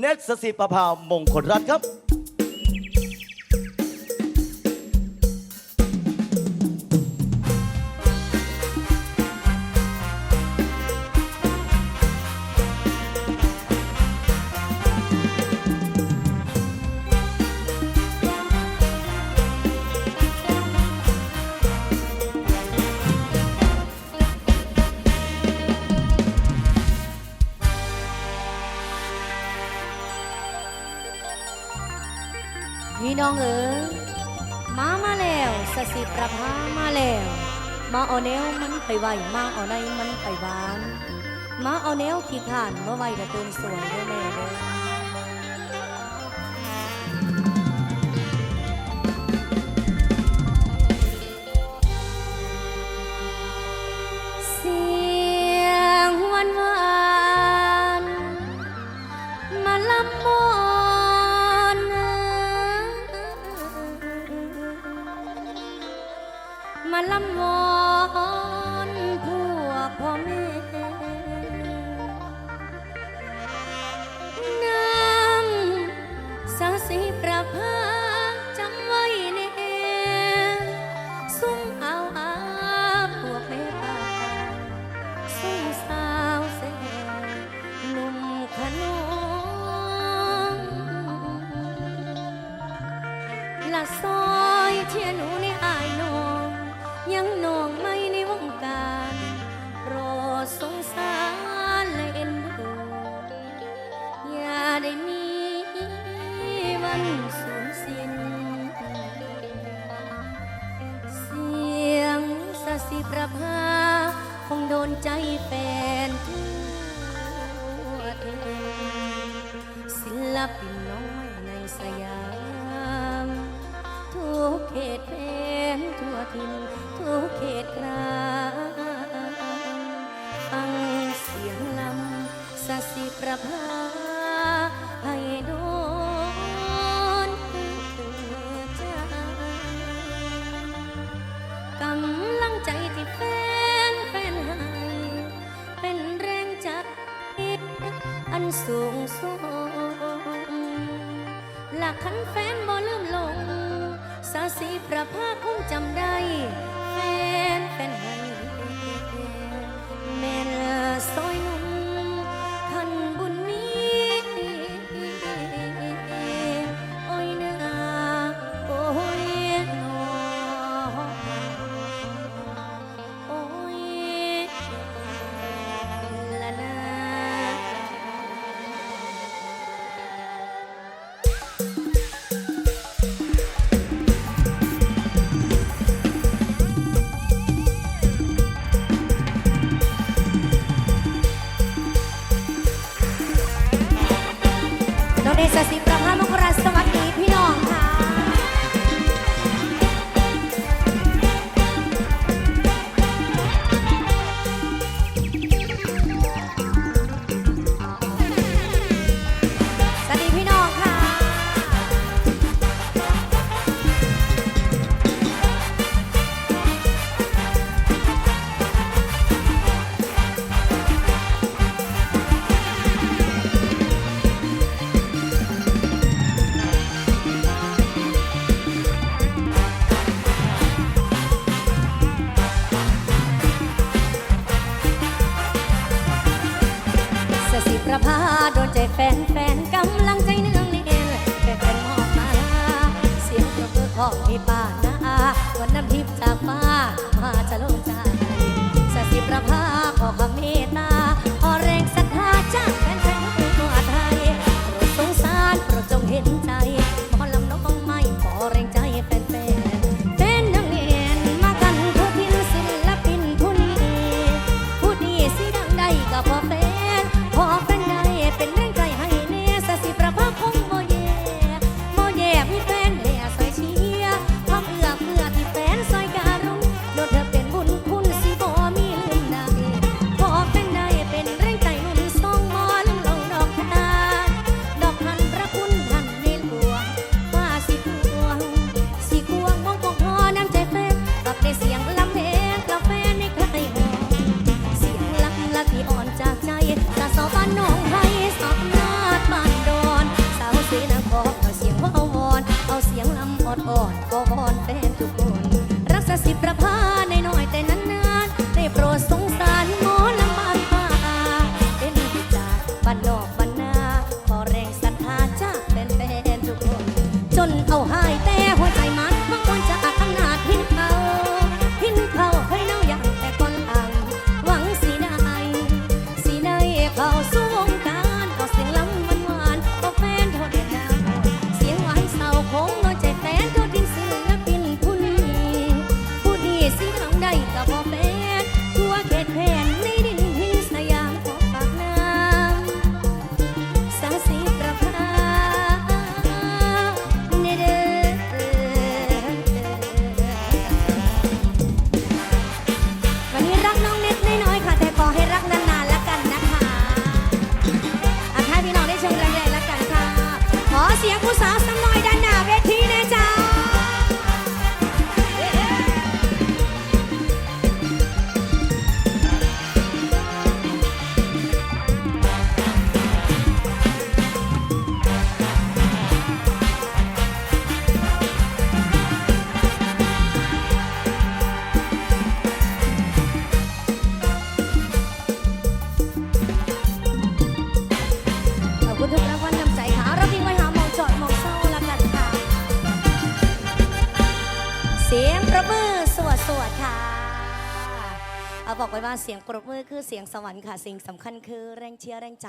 เนตสสิประภามงคลรัตน์ครับ พี่น้องเอ๋ยมามาแล้วสสิประภามาแล้ว มาเอาแนวมันไปไหวมาเอาในมันไปบาน มาเอาแนวขี้ขานเมื่อไว้แต่ตื่นสวยเด้อแม่เด้อ มาลำวอนพวกพ่อแม่น้ำสาสีประภาจำไว้เน่สุ่มเอาอาพวกแม่ป่าสุ่มสาวเสหนุ่มขนมละซอ ยังน้องไม่ในวงการโปรดสงสารและเอ็นดูอย่าได้มีวันสูญสิ้นเสียงสสิประภาคงโดนใจแฟนทั่วเทศิลปินน้อยในสยาม ทุกเขตแฟนทั่วทิน กเขตกราฟังเสียงลำสสิประภาให้โดนใจกำลังใจที่แฟนแฟนให้ เป็นแรงใจอันสูงส่งหลักขันแฟนบ่ลืมลง สาสีประภาคงจำได้ แฟนเป็นให้แม่นซอย น้องเดช ใจแฟนแฟนกำลังใจเนื่องเนียนแฟนแฟนมอบมาเสียงปรบมือของพี่ป้านาวันน้ำทิพย์จากฟ้ามาจะลงใจสสิประภาขอความเมต อดอ่อนก็อนแฟ เอาบอกไว้ว่าเสียงปรบมือคือเสียงสวรรค์ค่ะ สิ่งสำคัญคือแรงเชียร์แรงใจ